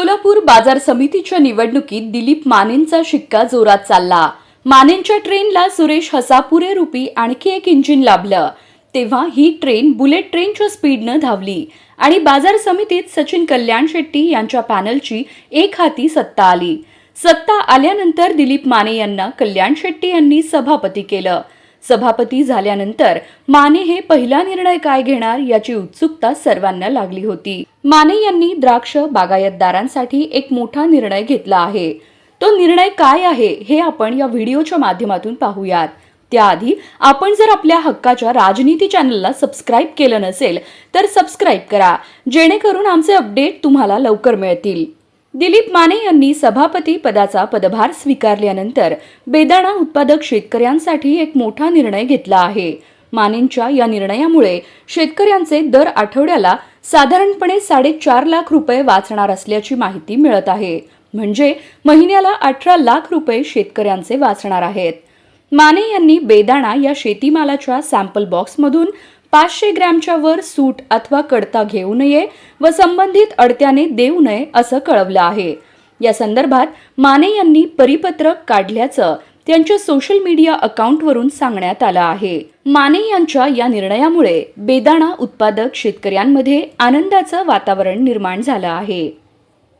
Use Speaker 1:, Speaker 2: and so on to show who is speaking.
Speaker 1: सोलापूर बाजार समितीच्या निवडणुकीत दिलीप मानेंचा शिक्का जोरात चालला. मानेंच्या ट्रेनला सुरेश हसापुरे रुपी आणखी एक इंजिन लाभलं. तेव्हा ही ट्रेन बुलेट ट्रेनच्या स्पीडनं धावली आणि बाजार समितीत सचिन कल्याण शेट्टी यांच्या पॅनलची एक हाती सत्ता आली. सत्ता आल्यानंतर दिलीप माने यांना कल्याण शेट्टी यांनी सभापती केलं. सभापती झाल्यानंतर माने हे पहिला निर्णय काय घेणार याची उत्सुकता सर्वांना लागली होती. माने यांनी द्राक्ष बागायतदारांसाठी एक मोठा निर्णय घेतला आहे. तो निर्णय काय आहे हे आपण या व्हिडिओच्या माध्यमातून पाहूयात. त्याआधी आपण जर आपल्या हक्काच्या राजनीती चॅनलला सबस्क्राईब केलं नसेल तर सबस्क्राईब करा जेणेकरून आमचे अपडेट तुम्हाला लवकर मिळतील. दिलीप माने यांनी सभापती पदाचा पदभार स्वीकारल्यानंतर बेदाणा उत्पादक शेतकऱ्यांसाठी एक मोठा निर्णय घेतला आहे. मानेंच्या या निर्णयामुळे शेतकऱ्यांचे दर आठवड्याला साधारणपणे साडेचार लाख रुपये वाचणार असल्याची माहिती मिळत आहे. म्हणजे महिन्याला अठरा लाख रुपये शेतकऱ्यांचे वाचणार आहेत. माने यांनी बेदाणा या शेतीमालाच्या सॅम्पल बॉक्समधून पाचशे ग्रॅमच्या वर सूट अथवा कडता घेऊ नये व संबंधित अडत्याने देऊ नये असं कळवलं आहे. या संदर्भात माने यांनी परिपत्रक काढल्याचं त्यांच्या सोशल मीडिया अकाउंटवरून सांगण्यात आलं आहे. माने यांच्या या निर्णयामुळे बेदाणा उत्पादक शेतकऱ्यांमध्ये आनंदाचं वातावरण निर्माण झालं आहे.